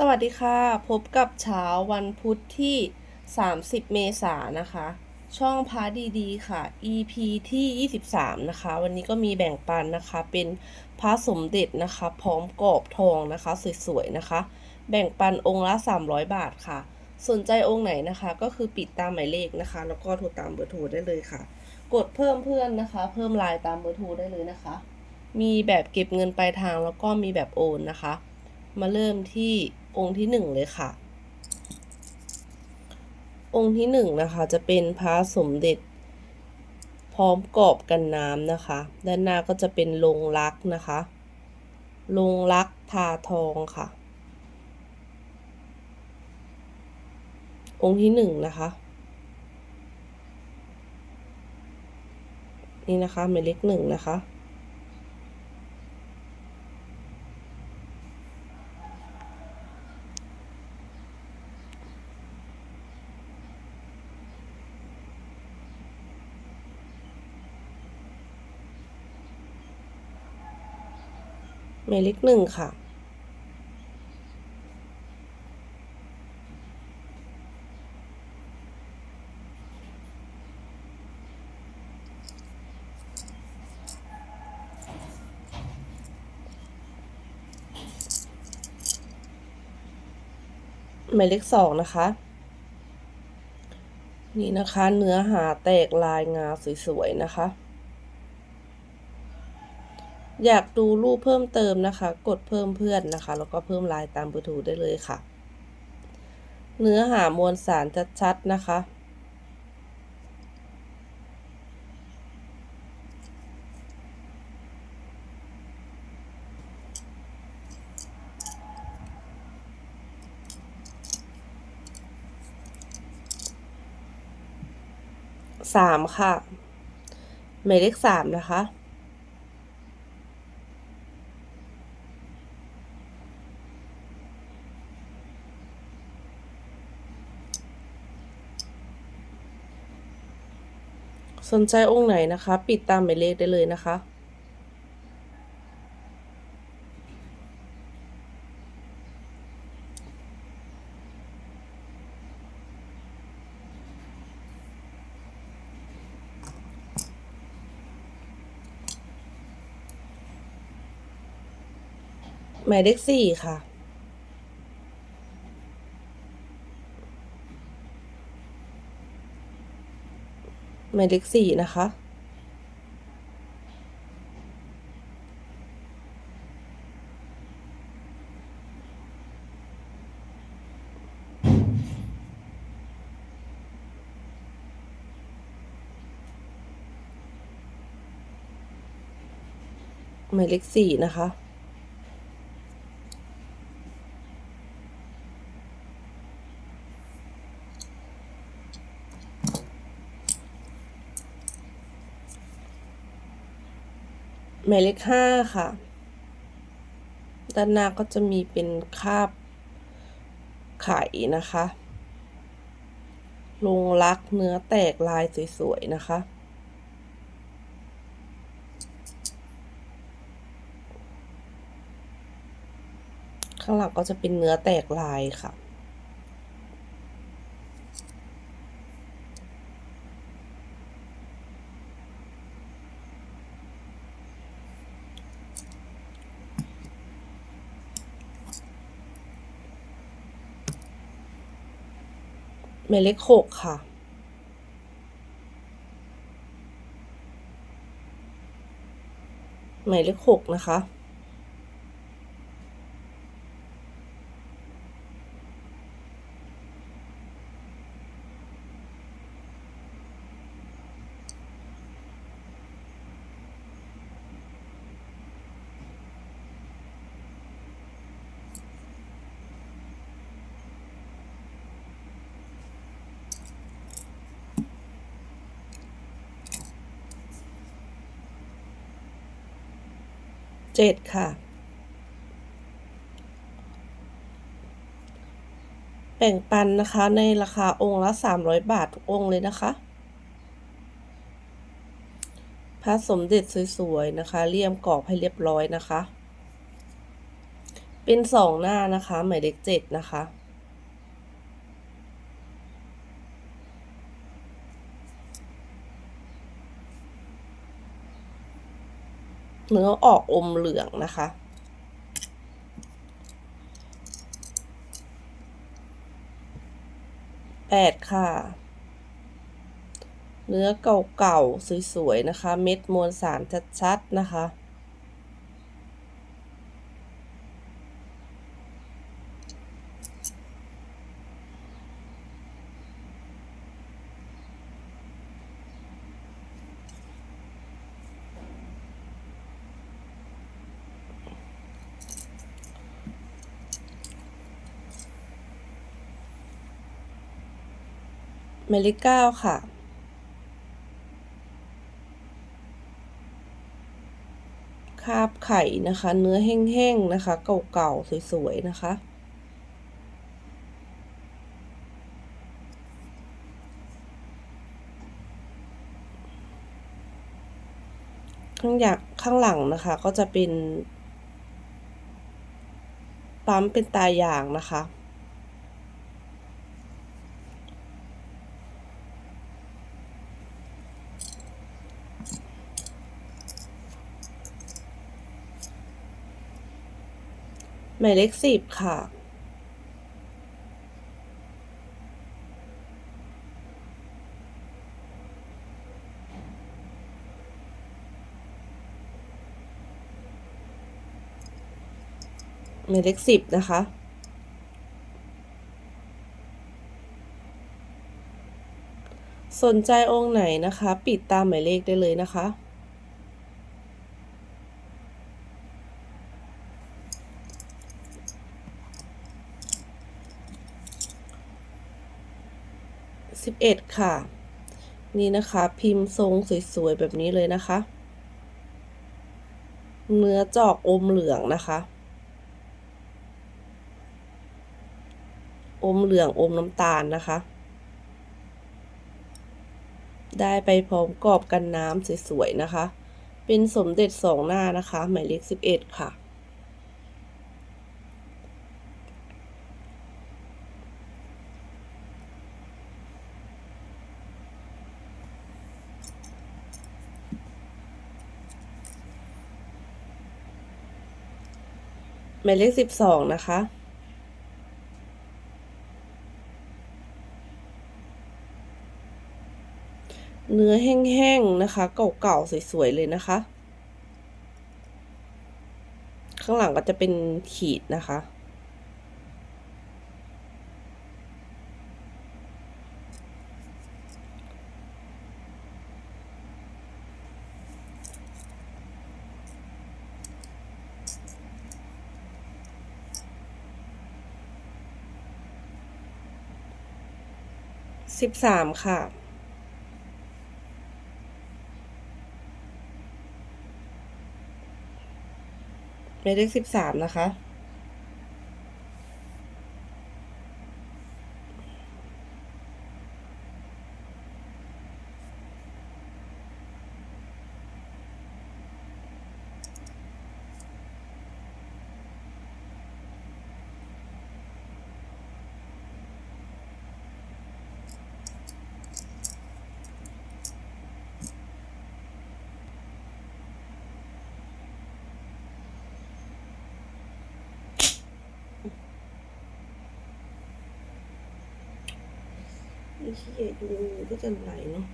สวัสดีค่ะ พบกับเช้าวันพุธที่ 30 เมษายนนะคะ ช่องพาดีๆค่ะ EP ที่ 23 นะคะ วันนี้ก็มีแบ่งปันนะคะ เป็นพระสมเด็จนะคะ พร้อมกรอบทองนะคะ สวยๆนะคะ แบ่งปันองค์ละ 300 บาทค่ะ สนใจองค์ไหนนะคะ ก็คือปิดตามหมายเลขนะคะ แล้วก็โทรตามเบอร์โทรได้เลยค่ะ กดเพิ่มเพื่อนนะคะ เพิ่มไลน์ตามเบอร์โทรได้เลยนะคะ มีแบบเก็บเงินปลายทางแล้วก็มีแบบโอนนะคะ มาเริ่มที่ องค์ที่หนึ่งเลยค่ะ องค์ที่หนึ่งนะคะ จะเป็นพระสมเด็จ พร้อมกรอบกันน้ำนะคะ ด้านหน้าก็จะเป็นลงรักนะคะลงรักทาทองค่ะ องค์ที่หนึ่งนะคะ นี่นะคะหมายเลขหนึ่งนะคะ หมายเลขหนึ่งค่ะ หมายเลขสองนะคะ นี่นะคะเนื้อหาแตกลายงาสวยๆนะคะ อยากดูรูปเพิ่มเติมนะคะ กดเพิ่มเพื่อนนะคะ แล้วก็เพิ่มลายตามเบอร์โทรได้เลยค่ะ เนื้อหามวลสารชัดๆนะคะ สามค่ะ หมายเลขสามนะคะ สนใจองค์ไหนนะคะ ปิดตามหมายเลขได้เลยนะคะ หมายเลขสี่ค่ะ หมายเลขสี่นะคะ หมายเลขสี่นะคะ หมายเลขห้าค่ะ ด้านหน้าก็จะมีเป็นคาบไข่นะคะ ลงรักเนื้อแตกลายสวยๆนะคะ ข้างหลังก็จะเป็นเนื้อแตกลายค่ะ หมายเลขหกค่ะ หมายเลขหกนะคะ เจ็ดค่ะแบ่งปันนะคะในราคาองค์ละสามร้อยบาททุกองค์เลยนะคะ พระสมเด็จสวยๆนะคะ เลี่ยมกรอบให้เรียบร้อยนะคะ เป็นสองหน้านะคะ หมายเลขเจ็ดนะคะ เนื้อออกอมเหลืองนะคะ แปดค่ะ เนื้อเก่าๆ สวย ๆ นะคะ เม็ดมวลสารชัด ๆ นะคะ หมายเลขเก้าค่ะ คาบไข่นะคะ เนื้อแห้งๆนะคะ เก่าๆ สวยๆ นะคะ ข้างอยากข้างหลังนะคะก็จะเป็น ปั๊มเป็นตายางนะคะ หมายเลขสิบค่ะ หมายเลขสิบนะคะสนใจองค์ไหนนะคะ ปิดตามหมายเลขได้เลยนะคะ สิบเอ็ดค่ะ นี่นะคะ พิมพ์ทรงสวยๆ แบบนี้เลยนะคะ เนื้อจอกอมเหลืองนะคะ อมเหลืองอมน้ำตาลนะคะ ได้ไปพร้อมกรอบกันน้ำสวยๆ นะคะ เป็นสมเด็จสองหน้านะคะ หมายเลขสิบเอ็ดค่ะ มายเลขสิบสองนะคะ เนื้อแห้งๆนะคะ เก่าๆสวยๆเลยนะคะ ข้างหลังก็จะเป็นขีดนะคะ สิบสามค่ะหมายเลขสิบสามนะคะ ขี้เหี้ยยุงก็จะไหลเนาะ